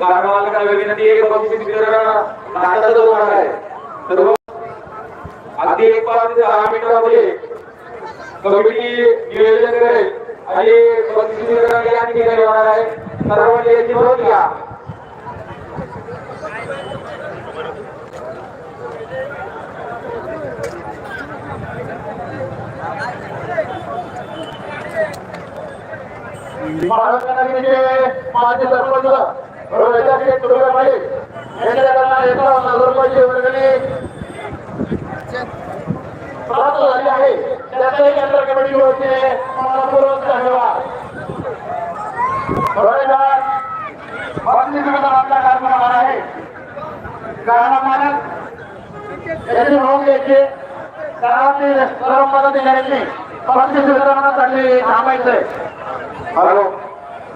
Hello काय नदी एक बक्षीस वितरण होणार आहे. सर्व अगदी एक पाच ते दहा मिनिटामध्ये कमिटी नियोजन करेल आणि बक्षीस वितरण या ठिकाणी होणार आहे. सर्वांनी याची नोंद घ्या. माजी सरपंच रोहिदाचे तुकडे पाटील यांच्याकडनं एकावन्न हजार वर्गणी प्राप्त झाली आहे. त्याचंही केंद्र कमिटी होते. मनपूर्वक धन्यवाद आपला कार्यक्रम होणार आहे. गाणं मालक याची नोंद घ्यायची. गावातील सर्व मदतीने बक्षीस वितरणासाठी थांबायचंय. हॅलो.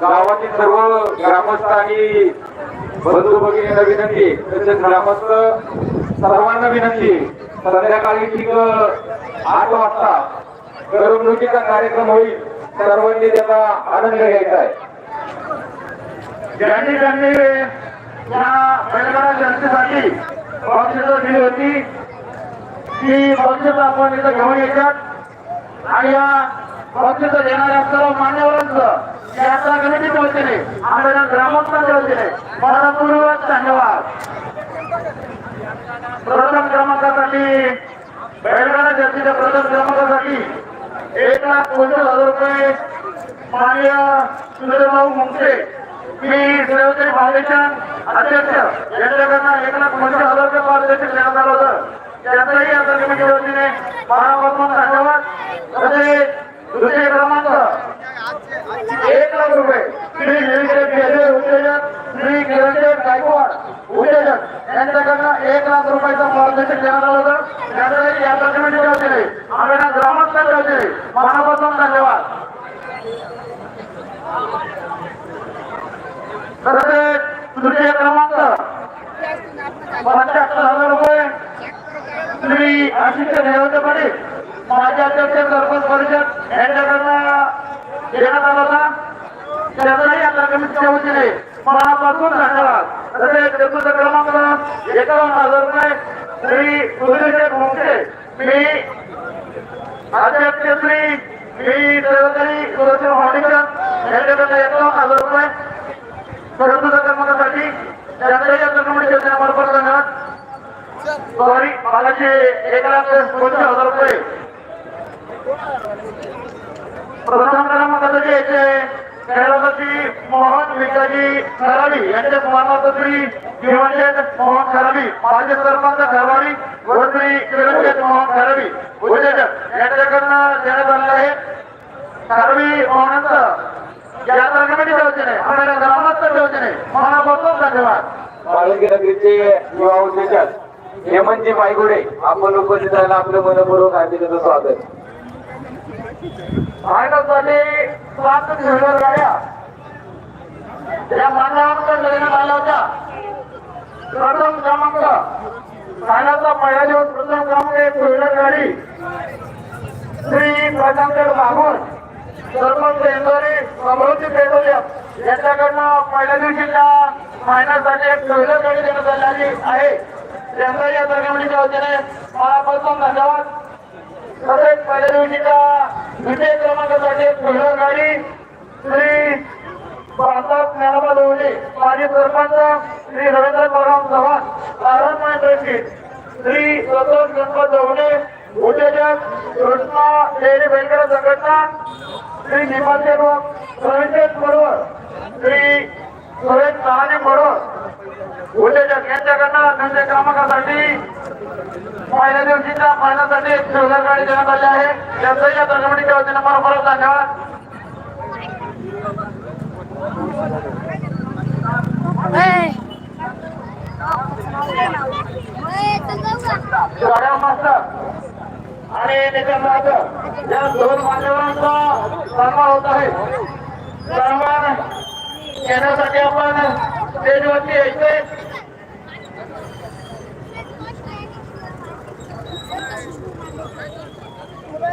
गावातील सर्व ग्रामस्थ आणि बंधू भगिनींना विनंती तसेच ग्रामस्थ सर्वांना विनंती संध्याकाळी ठीक आठ वाजता करमणुकीचा कार्यक्रम होईल सर्वांनी त्याचा आनंद घ्यायचा आहे. ज्यांनी ज्यांनी या बैलगाडा जनतेसाठी बक्षिसं दिली होती ती बक्षिस आपण इथं घेऊन येतात आणि या पक्षाचं देणाऱ्या सर्व मान्यवरांचं यात्रा कमिटीच्या वतीने आमच्या ग्रामस्थांच्या वतीने मनपूर्वक धन्यवाद. प्रथम क्रमांकासाठी बैलगाडा जातीच्या प्रथम क्रमांकासाठी एक लाख पंचवीस हजार रुपये माननीय सुंदरभाऊ मुंगसे मी सेवकरी फाउंडेशन अध्यक्ष. यांच्याकडनं एक लाख पंचवीस हजार रुपये पारितोषिक देण्यात आलं होतं. त्यांचाही यात्रा कमिटीच्या वतीने मनापासून धन्यवाद. तसेच दुसरे क्रमांक एक लाख रुपये श्री निलशेठ उद्योजक श्री निरंजन गायकवाड उद्योजक यांच्याकडनं एक लाख रुपयाचं मार्गदर्शन देण्यात आलं होतं त्यांचाही यात्रा कमिटीच्या वतीने आम्हाला ग्रामस्थांच्या वतीने मनापासून धन्यवाद तसेच तृतीय क्रमांक पंच्याहत्तर हजार रुपये श्री आशिष रेवंत पाटील माजी अध्यक्ष सरपंच परिषद यांच्याकडनं देण्यात आला होता. त्याचाही आता कमिटीच्या वतीने मनापासून धन्यवाद. तसेच चतुर्थ क्रमांक एकावन्न हजार रुपये श्री सुधीर मुंगसे मी अध्यक्ष श्री मी सेवकरी सुरक्षा फाउंडेशन यांच्याकडनं एकावन्न हजार रुपये चतुर्थ क्रमांकासाठी त्यांचाही कमिटीच्या धन्यवाद. सॉरी मागाचे एक लाख पंचवीस हजार रुपये. प्रथम क्रमांकाचे याचे कैलासाची मोहन विकाजी खराडी यांच्या स्मरणार्थ श्री दिवंजन मोहन खराडी माजी सरपंच खराडी व श्री चिरंजीत मोहन खराडी उद्योजक यांच्याकडनं देण्यात आलेलं आहे खरवी मोहनांचं यात्रा कमिटीच्या वतीने आम्हाला ग्रामस्थांच्या वतीने मनापासून धन्यवाद बाळंगी नगरीचे युवा उद्योजक हेमंतजी पायगुडे आपण उपस्थित झाला आपलं मनपूर्वक हार्दिक स्वागत. भारतासाठी सात झेंडर गाड्या या मानवांचा देण्यात आला होता प्रथम क्रमांक. ठाण्याचा पहिला दिवस प्रथम क्रमांक एक पहिलं गाडी श्री प्रशांत बागुल. सरपंच इंदोरी समृद्धी पेट्रोलियम. यांच्याकडनं पहिल्या दिवशी त्या महिन्यासाठी एक पहिलं गाडी देण्यात आलेली आहे. त्यांचा या तरगमणीच्या वतीने मनापासून धन्यवाद. तसेच पहिल्या दिवशीच्या द्वितीय क्रमांकासाठी एक गाडी श्री बाळासाहेब ज्ञानोबा लोणी माजी सरपंच श्री रवींद्र बळराम चव्हाण नारायण ट्रस्टी श्री संतोष गणपत दवणे उद्योजक कृष्णा डेअरी बँकेला संघटना श्री निमाचे रवींद्र बरोबर श्री सुरेश सहाने बरोबर. उद्योजक यांच्याकडनं धंदे क्रमांकासाठी पहिल्या दिवशीच्या महिन्यासाठी एक शिवगर गाडी देण्यात आली आहे. त्यांचं या तरगमणीच्या वतीनं बरोबर धन्यवाद. आणि त्याच्या या दोन मान्यवरांचा सन्मान होत आहे. सन्मान घेण्यासाठी आपण स्टेजवरती यायचे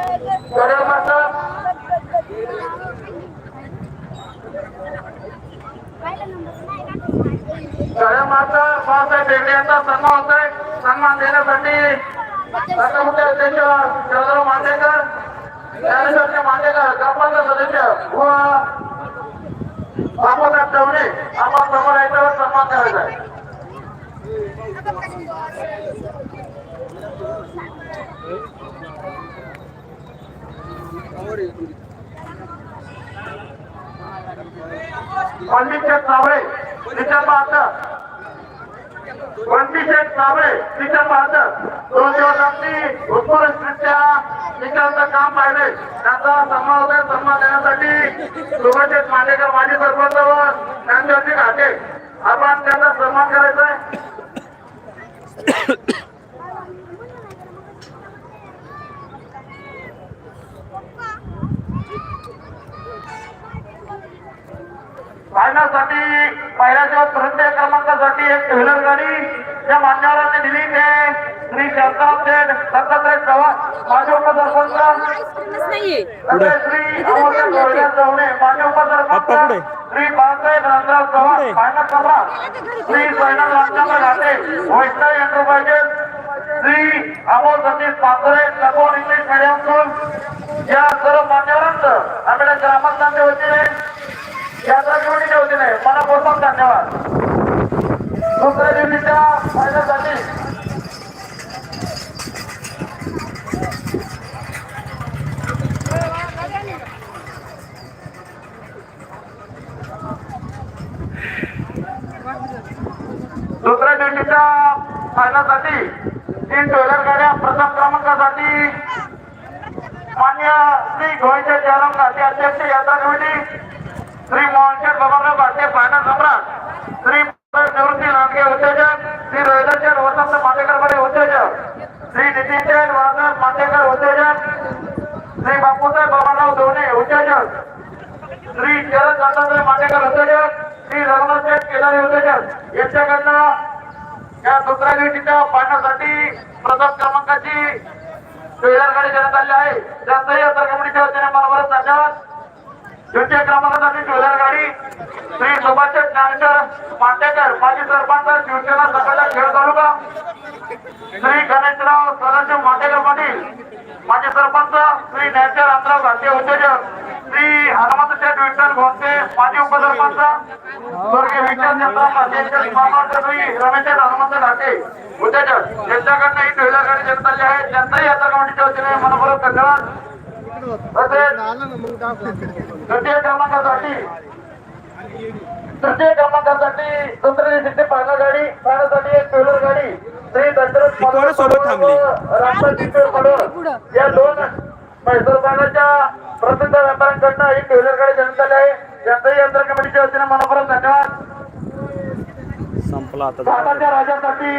गाड्या बेगडे यांचा सन्मान होत आहे सन्मान देण्यासाठी संघमुख्य अध्यक्ष चंद्रराव मांडेकर ज्ञानेश्वरचे मांडेकर ग्रामपंचायत सदस्य व बापूसाहेब चवणे आपण समोर यायच्यावर सन्मान करायचा आहे. पंडितशेठ साबळे निचार बहात्तर पंडितशेठ साबळे तिच्या बहात्तर दोन दिवस आपली उत्कृष्टरित्या निकालचं काम पाहिले. त्यांचा सन्मान सन्मान देण्यासाठी सुभाषेठ मांडेकर माजी सरपंच व त्यांच्यावरती घाटे. आपण त्यांचा सन्मान करायचा आहे पाहण्यासाठी पहिल्या दिवस तृतीय क्रमांकासाठी एक टू व्हीलर गाडी या मान्यवरांनी दिली. ते श्री शांताराम शेठ दत्तात्रय चव्हाण माजी उपसरपंच. श्री चव्हाणे माजी उपसरपंच. श्री बाळासाहेब रामराव चव्हाण पायना कमरा. Shri Ramchandra Ghate Vaishnav enterprises Shri Amol Satish English medium school या सर्व मान्यवरांचं आपल्या ग्रामस्थांच्या वतीने यात्रा कमिटीच्या वतीने मनापासून धन्यवाद. दुसऱ्या दिवशीच्या फायद्यासाठी दुसऱ्या दिवशीच्या फायनलसाठी तीन टोलर गाड्या प्रथम क्रमांकासाठी मान्य श्री गोविंद जयराम घाटे अध्यक्ष यात्रा कमिटी श्री मोहनशेर बाबाराव भारतीय फायनान्स सम्राट श्री निवृत्ती नांदगे उद्योजक श्री रोहिदाचर वसंत मातेकर बडे उद्योजक श्री नितीन जैन मातेकर उद्योजक श्री बापूसाहेब बाबाराव दोने उद्योजक श्री शरद दादासाहेब मांडेकर उद्योजक श्री रघुनाथ केदारे उद्योजक. यांच्याकडनं या दुसऱ्या दिवशीच्या पाहण्यासाठी प्रसाद क्रमांकाची ट्रेलर गाडी देण्यात आली आहे. त्यांचाही या कमिटीच्या वतीने मनोबरच धन्यवाद द्वितीय क्रमांकासाठी ट्रेलर गाडी. श्री सुभाष ज्ञानकर मांडेकर माजी सरपंच शिवसेना सकाळच्या खेळ तालुका. श्री गणेशराव सदाशिव मांडेकर पाटील माजी सरपंच श्री ज्ञानेश्वर रामराव घाटे उद्योजक. श्री हनुमंत शेठ विठ्ठल भोसले माजी उपसरपंच स्वर्गीय विठ्ठल श्री रमेश हनुमंत ढाके उद्योजक. यांच्याकडनं ही ट्रेलर गाडी देण्यात आली आहे. त्यांचाही आता कमिटीच्या वतीने मनपूर्वक धन्यवाद. तसेच तृतीय क्रमांकासाठी तृतीय क्रमांकासाठी दुसऱ्या दिवशी पहिला गाडी पाहण्यासाठी एक ट्रेलर गाडी. श्री दशरथ कोणासोबत थांबली? या दोन मैसूरबागाच्या प्रसिद्ध व्यापाऱ्यांकडनं ही ट्रेलर गाडी देण्यात आली आहे. त्यांचाही यंत्र कमिटीच्या वतीने मनपूर्वक धन्यवाद. संपला आता. भारताच्या राजासाठी